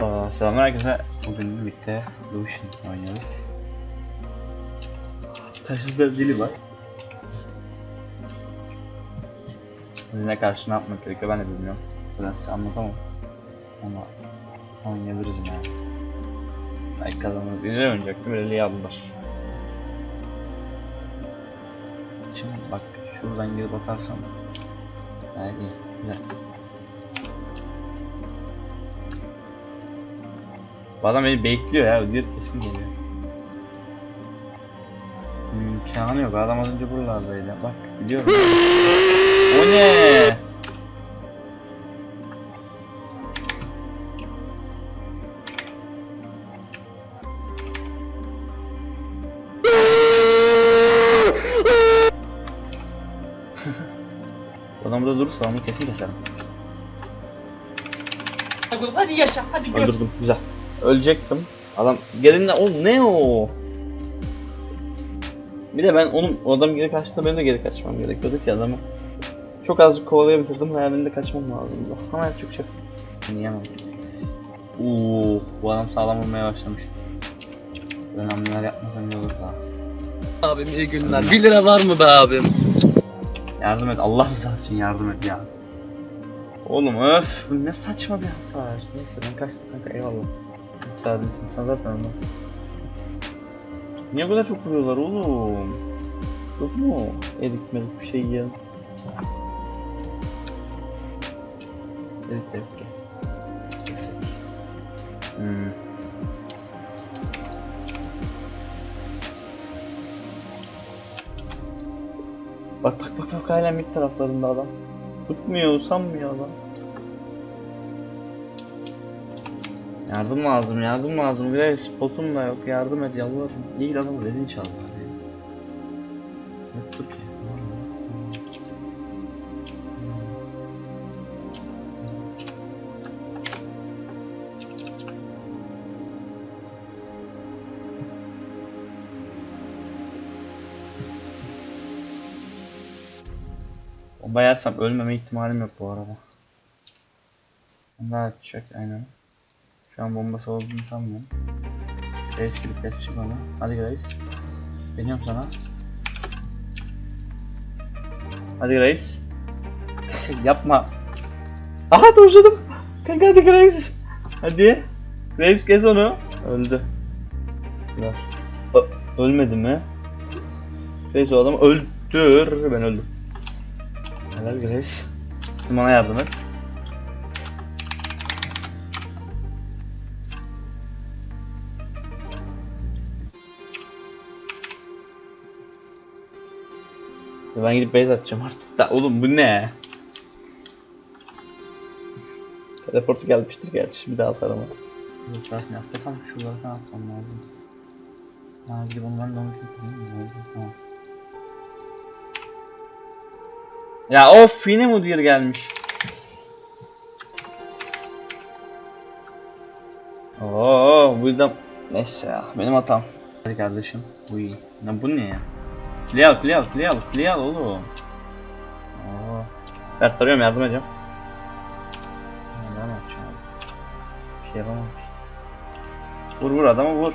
Aa, selamlar herkese. Bugün birlikte Lucian oynuyoruz. Karşımızda dili var. Diline karşı ne yapmak gerekiyor ben de bilmiyorum. Ben size anlatamam. Ama oynayabiliriz yani. Belki kazanırız. İleri oynayacaktım. Öyle aldılar. Şimdi bak şuradan geri bakarsam. Yani iyi. Güzel. Bu adam beni bekliyor ya. Ödür kesin geliyor. İmkanı yok. Adam az önce buralardaydı. Bak biliyorum. o ne? Adam burada durursa onu kesin keserim. Hadi yaşa, hadi gör. Öldürdüm. Güzel. Ölecektim. Adam gelinde o ne o? Bir de ben onun o adam geri kaçtığında benim de geri kaçmam gerekiyordu ki adamı. Çok azıcık kovalayabilirdim. Hayalinde kaçmam lazımdı. Ama yapacak bir şey. Yiyemem. Uuu bu adam sağlam olmaya başlamış. Ben hamleler yapmasam iyi olur daha. Abim iyi günler. 1 lira var mı be abim? Yardım et Allah rızası için yardım et ya. Oğlum öf ne saçma bir hasar. Neyse ben kaçtım kanka eyvallah. İçin sen zaten olmaz. Niye bu kadar çok vuruyorlar oğlum? Yok mu? Erik bir şey yiyelim. Erik erik. Kesek. Hmm. Bak bak bak bak hala mid taraflarında adam. Tutmuyor, sanmıyor adam. Yardım lazım, yardım lazım. Bir spotum da yok. Yardım et yalvarırım. İyi ki adamı dedin çaldılar ya. Yoktu ki. Bomba ölmeme ihtimalim yok bu arada. Bomba atacak aynen. Şu an bombası olduğunu sanmıyorum. Reis gibi kesecek onu. Hadi Reis. Deniyorum sana. Hadi Reis. Yapma. Aha dojladım. Kanka hadi Reis. Hadi. Reis kes onu. Öldü. Ver. Ölmedi mi? Reis o adamı öldür. Ben öldüm. Helal Grace. Bana yardım et. Ben gidip base atacağım artık da oğlum bu ne? Teleportu gelmiştir gerçi bir daha atarım ama. Yok zaten hafta kalmış şuralara falan atmam lazım. Ha gidip ben de onu tutayım. Tamam. Ya of yine müdür gelmiş. Oo bu da neyse ya benim hatam. Hadi kardeşim bu iyi. Ya bu ne ya? Play al play al play al play al oğlum. Oo. Ben tarıyorum yardım edeceğim. Ne yapacağım? Bir şey yapamam. Vur vur adamı vur.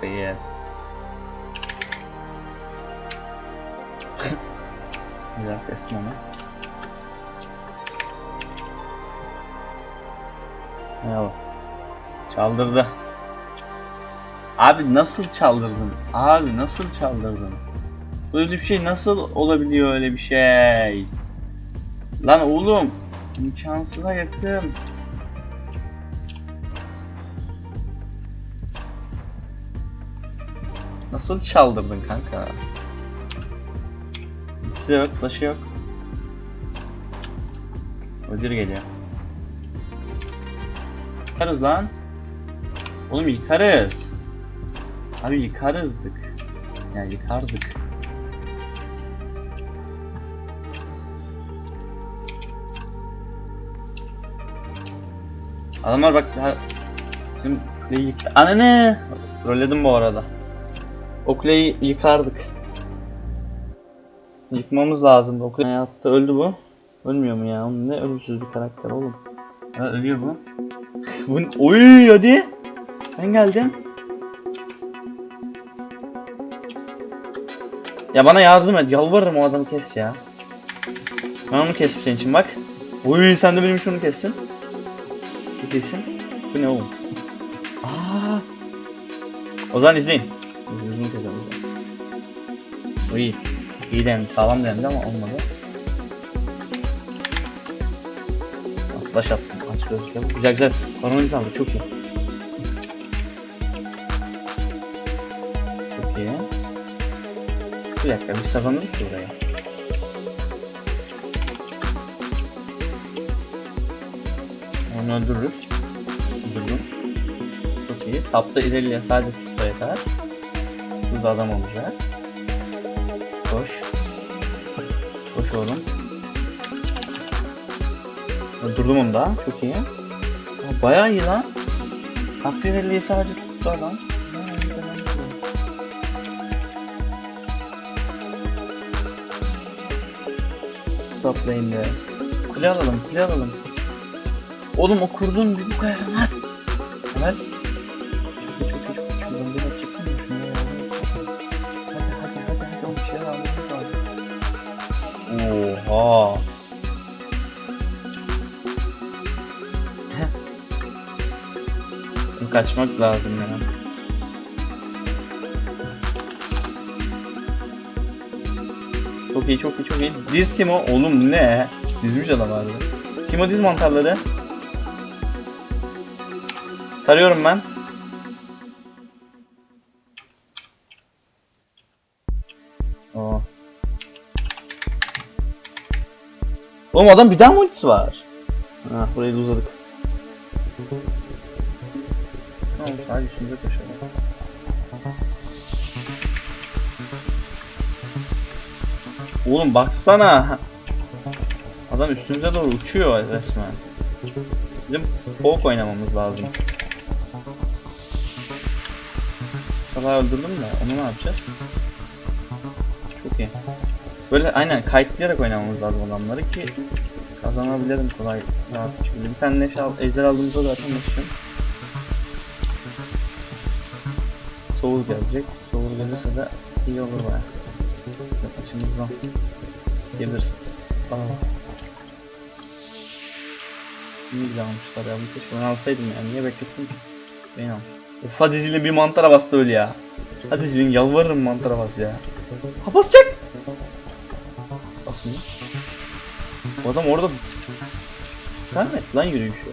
Kıyır. Güzel kestim onu. Bravo. Çaldırdı. Abi nasıl çaldırdın? Abi nasıl çaldırdın? Böyle bir şey nasıl olabiliyor öyle bir şey? Lan oğlum imkansıza yakın. Nasıl çaldırdın kanka? Hiç yok, başı yok. Ödür geliyor. Yıkarız lan. Oğlum yıkarız. Abi yıkarızdık. Yani yıkardık. Adamlar bak daha bizim kuleyi yıktı. Ananı! Rolledim bu arada. O kuleyi yıkardık. Yıkmamız lazımdı. O kuleyi yaptı. Öldü bu. Ölmüyor mu ya? Oğlum ne ölümsüz bir karakter oğlum. Ha, ölüyor bu. bu Oy hadi. Ben geldim. Ya bana yardım et. Yalvarırım o adamı kes ya. Ben onu kestim senin için bak. Oy sen de benim için onu kestin. Bu kesin. Bu ne oğlum? Aa. O zaman izleyin. Yüzünü keselim. Oy. İyi denendi, sağlam denendi ama olmadı. Flash attım, aç gözlükle. Güzel güzel. Kanoniz aldı, çok iyi. Bir dakika, biz kazanırız ki buraya. Onu öldürürüz. Öldürdüm. Çok iyi. Tapta ileriye sadece tutsa yeter. Burada adam olacak. Koş. Koş oğlum. Öldürdüm onu da. Çok iyi. Bayağı iyi lan. Aktif elliyi sadece tuttu adam. Toplayın be. Kule alalım, kule alalım. Oğlum o kurduğun bir bu kadar olmaz. Hemen. Çok iyi, çok iyi, Çok iyi çok iyi çok iyi. Diz Timo oğlum ne? Dizmiş adam abi. Timo diz mantarları. Tarıyorum ben. Oo. Oğlum adam bir daha mı ultisi var? Ha burayı da uzadık. Tamam sadece üstümüze koşalım. Oğlum baksana. Adam üstümüze doğru uçuyor resmen. Bizim folk oynamamız lazım. Sabah öldürdüm de onu ne yapacağız? Çok iyi. Böyle aynen kayıtlayarak oynamamız lazım adamları ki kazanabilirim kolay rahat bir. Bir tane neş al, ejder aldığımızda zaten neşim. Soğur gelecek. Soğur gelirse de iyi olur baya. Açımızdan. Gelirsin. Aa. İyi güzel almışlar ya. Bu keşke ben alsaydım yani. Niye beklettim ki? Beni almış. Of hadi zilin bir mantara bastı öyle ya. Hadi zilin yalvarırım mantara bas ya. Ha basacak. Basmıyor. Bu adam orada Devam et lan yürüyüşü.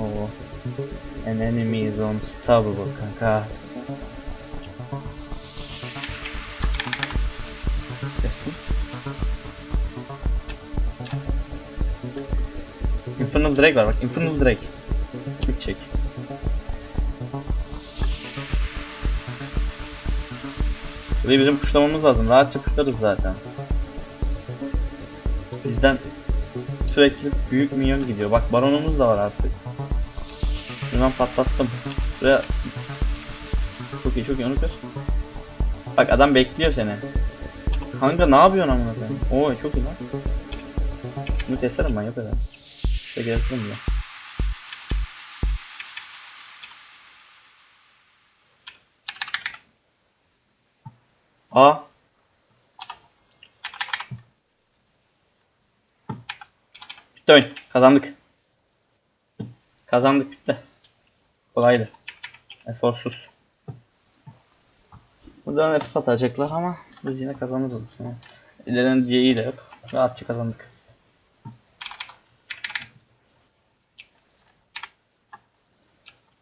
Oo. An enemy is unstoppable kanka. Infernal Drake var bak Infernal Drake. Bir çek. Burayı bizim kuşlamamız lazım. Rahatça kuşlarız zaten. Bizden sürekli büyük minyon gidiyor. Bak baronumuz da var artık. Ben patlattım. Buraya çok iyi çok iyi onu kır. Bak adam bekliyor seni. Kanka ne yapıyorsun amına koyayım? Oo çok iyi lan. Bunu keserim ben yok eder. İşte keserim bile. Aa. Bitti oyun. Kazandık. Kazandık bitti. Kolaydı. Eforsuz. Buradan hep atacaklar ama biz yine kazanırız. İleriden iyi de yok. Rahatça kazandık.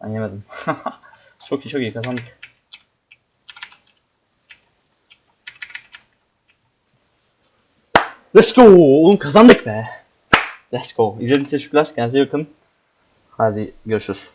Ben yemedim. çok iyi çok iyi kazandık. Let's go! Oğlum kazandık be. Let's go. İzlediğiniz için teşekkürler. Kendinize bakın. Hadi görüşürüz.